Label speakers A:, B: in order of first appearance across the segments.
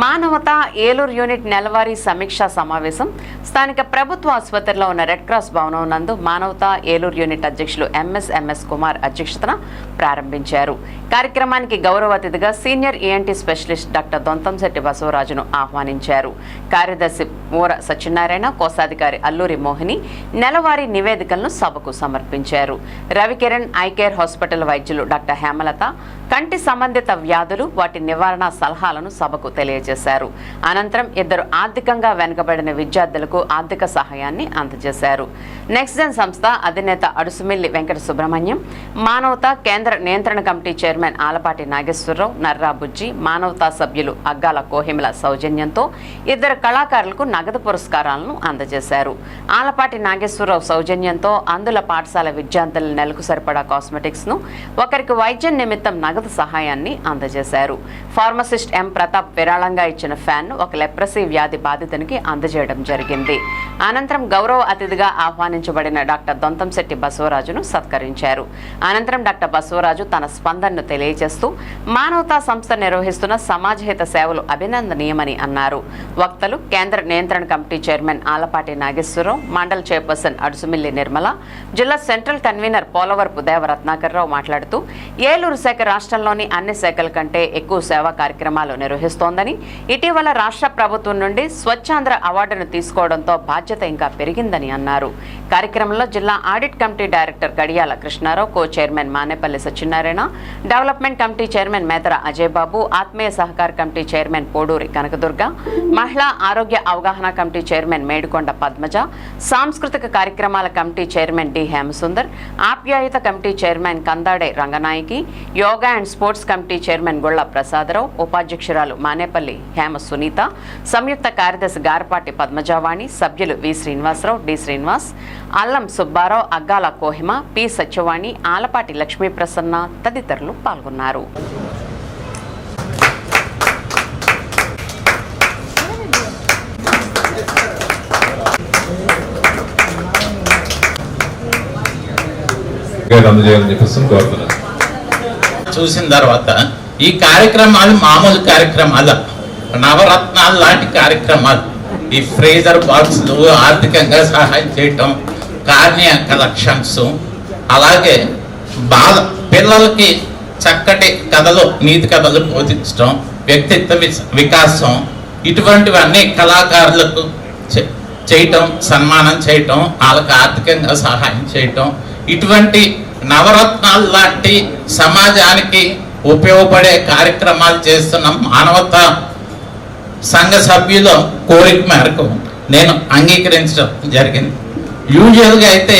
A: మానవత ఏలూరు యూనిట్ నెలవారీ సమీక్షా సమావేశం. స్థానిక ప్రభుత్వ ఆసుపత్రిలో ఉన్న రెడ్ క్రాస్ భవనం నందు మానవత ఏలూరు యూనిట్ అధ్యక్షులు ఎంఎస్ ఎంఎస్ కుమార్ అధ్యక్షతన ప్రారంభించారు. కార్యక్రమానికి గౌరవ అతిథిగా senior ENT specialist doctor Dontamsetty బసవరాజును ఆహ్వానించారు. కార్యదర్శి మూర సత్యనారాయణ కోశాధికారి అల్లూరి మోహిని నెలవారీ నివేదికలను సభకు సమర్పించారు. రవికిరణ్ ఐకేర్ హాస్పిటల్ వైద్యులు డాక్టర్ హేమలత కంటి సంబంధిత వ్యాధులు వాటి నివారణ సలహాలను సభకు తెలియజేశారు. అనంతరం ఇద్దరు ఆర్థికంగా వెనుకబడిన విద్యార్థులకు ఆర్థిక సహాయాన్ని అందజేశారు. నెక్స్ట్ జెన్ సంస్థ అధినేత అడుసుమిల్లి వెంకట సుబ్రహ్మణ్యం మానవతా కేంద్ర నియంత్రణ కమిటీ చైర్మన్ ఆలపాటి నాగేశ్వరరావు నర్రా బుజ్జి మానవతా సభ్యులు అగ్గాల కోహిమల సౌజన్యంతో ఇద్దరు కళాకారులకు నగదు పురస్కారాలను అందజేశారు. ఆలపాటి నాగేశ్వరరావు సౌజన్యంతో అందుల పాఠశాల విద్యార్థుల నెలకు సరిపడా కాస్మెటిక్స్ను ఒకరికి వైద్యం నిమిత్తం నగదు సహాయాన్ని అందజేశారు. ఫార్మసిస్ట్ ఎం. ప్రతాప్ విరాళంగా ఇచ్చిన ఫ్యాన్ను ఒక లెప్రసీ వ్యాధి బాధితునికి అందజేయడం జరిగింది. అనంతరం గౌరవ అతిథిగా ఆహ్వానించబడిన డాక్టర్ దొంతంశెట్టి బసవరాజును సత్కరించారు. అనంతరం డాక్టర్ బసవరాజు తన స్పందనను తెలియజేస్తూ మానవతా సంస్థ నిర్వహిస్తున్న సమాజహిత సేవలు అభినందనీయమని అన్నారు. వక్తలు కేంద్ర నియంత్రణ committee chairman Alapati Nageswararao Mandal chairperson Adusumilli Nirmala జిల్లా సెంట్రల్ కన్వీనర్ పోలవరపు దేవరత్నాకర్రావు మాట్లాడుతూ ఏలూరు శాఖ రాష్ట్రంలోని అన్ని శాఖల కంటే ఎక్కువ సేవా కార్యక్రమాలు నిర్వహిస్తోందని ఇటీవల రాష్ట్ర ప్రభుత్వం నుండి స్వచ్ఛాంధ్ర అవార్డును తీసుకోవడంతో బాధ్యత ఇంకా పెరిగిందని అన్నారు. కార్యక్రమంలో జిల్లా audit committee director Gadiyala Krishnarao co chairman Manepalli Satyanarayana development committee chairman Metara Ajay Babu ఆత్మీయ సహకార కమిటీ చైర్మన్ పోడూరి కనకదుర్గ మహిళా ఆరోగ్య అవగాహన కమిటీ చైర్మన్ మేడికొండ పద్మజ సాంస్కృతిక కార్యక్రమాల కమిటీ చైర్మన్ డి హేమసుందర్ ఆప్యాయత committee chairman Kandade Ranganayaki yoga and sports committee chairman Gulla Prasadarao ఉపాధ్యక్షురాలు Manepalli Hema Sunitha సంయుక్త కార్యదర్శి గారపాటి పద్మజావాణి సభ్యులు V Srinivasarao D Srinivas Allam Subbarao Aggala Kohima P Satyavani Alapati Lakshmi Prasanna తదితరులు పాల్గొన్నారు.
B: గైడ్ అందజేయాలని చెప్పేసి కోరుతున్నాను.
C: చూసిన తర్వాత ఈ కార్యక్రమాలు మామూలు కార్యక్రమాలు? నవరత్నాలు లాంటి కార్యక్రమాలు. ఈ ఫ్రీజర్ బాక్స్లు ఆర్థికంగా సహాయం చేయటం కార్నియా కలెక్షన్స్ అలాగే బాల పిల్లలకి చక్కటి కథలు నీతి కథలు బోధించడం వ్యక్తిత్వ వికాసం ఇటువంటివన్నీ కళాకారులకు చేయటం సన్మానం చేయటం వాళ్ళకి ఆర్థికంగా సహాయం చేయటం ఇటువంటి నవరత్నాలు లాంటి సమాజానికి ఉపయోగపడే కార్యక్రమాలు చేస్తున్న మానవత సంఘ సభ్యుల కోరిక మేరకు నేను అంగీకరించడం జరిగింది. యూజువల్గా అయితే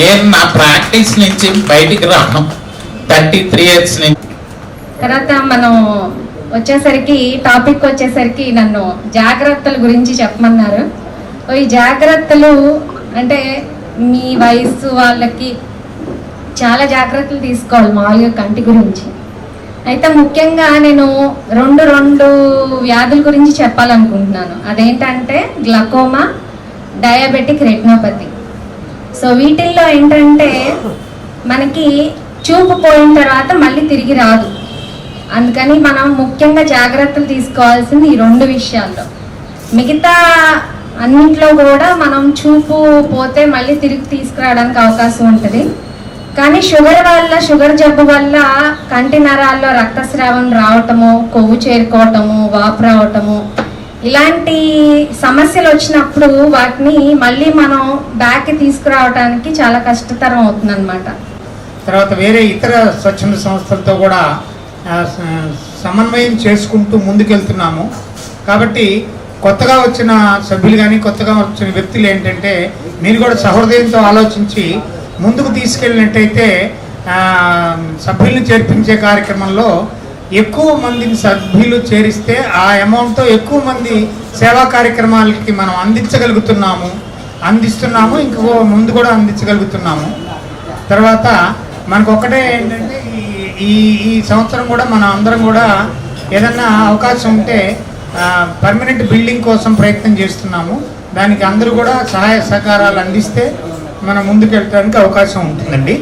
C: నేను నా ప్రాక్టీస్ నుంచి బయటికి రాను. థర్టీ త్రీ ఇయర్స్ నుంచి.
D: తర్వాత మనం వచ్చేసరికి టాపిక్ వచ్చేసరికి నన్ను జాగ్రత్తల గురించి చెప్పమన్నారు. ఈ జాగ్రత్తలు అంటే మీ వయసు వాళ్ళకి చాలా జాగ్రత్తలు తీసుకోవాలి మామూలుగా కంటి గురించి. అయితే ముఖ్యంగా నేను రెండు రెండు వ్యాధుల గురించి చెప్పాలనుకుంటున్నాను. అదేంటంటే గ్లకోమా డయాబెటిక్ రెటినోపతి. సో వీటిల్లో ఏంటంటే మనకి చూపు పోయిన తర్వాత మళ్ళీ తిరిగి రాదు. అందుకని మనం ముఖ్యంగా జాగ్రత్తలు తీసుకోవాల్సింది ఈ రెండు విషయాల్లో. మిగతా అన్నింటిలో కూడా మనం చూపు పోతే మళ్ళీ తిరిగి తీసుకురావడానికి అవకాశం ఉంటుంది. కానీ షుగర్ వల్ల షుగర్ జబ్బు వల్ల కంటి నరాల్లో రక్తస్రావం రావటము కొవ్వు చేరుకోవటము వాపు రావటము ఇలాంటి సమస్యలు వచ్చినప్పుడు వాటిని మళ్ళీ మనం బ్యాక్ తీసుకురావడానికి చాలా కష్టతరం అవుతుంది
E: తర్వాత వేరే ఇతర స్వచ్ఛంద సంస్థలతో కూడా సమన్వయం చేసుకుంటూ ముందుకెళ్తున్నాము. కాబట్టి కొత్తగా వచ్చిన సభ్యులు కానీ కొత్తగా వచ్చిన వ్యక్తులు ఏంటంటే మీరు కూడా సహృదయంతో ఆలోచించి ముందుకు తీసుకెళ్ళినట్టయితే సభ్యులను చేర్పించే కార్యక్రమంలో ఎక్కువ మందిని సభ్యులు చేరిస్తే ఆ అమౌంట్తో ఎక్కువ మంది సేవా కార్యక్రమాలకి మనం అందించగలుగుతున్నాము. అందిస్తున్నాము ఇంకో ముందు కూడా అందించగలుగుతున్నాము. తర్వాత మనకు ఒకటే ఏంటంటే ఈ- ఈ ఈ సంవత్సరం కూడా మనం అందరం కూడా ఏదన్నా అవకాశం ఉంటే పర్మనెంట్ బిల్డింగ్ కోసం ప్రయత్నం చేస్తున్నాము. దానికి అందరూ కూడా సహాయ సహకారాలు అందిస్తే మనం ముందుకు వెళ్ళడానికి అవకాశం ఉంటుందండి.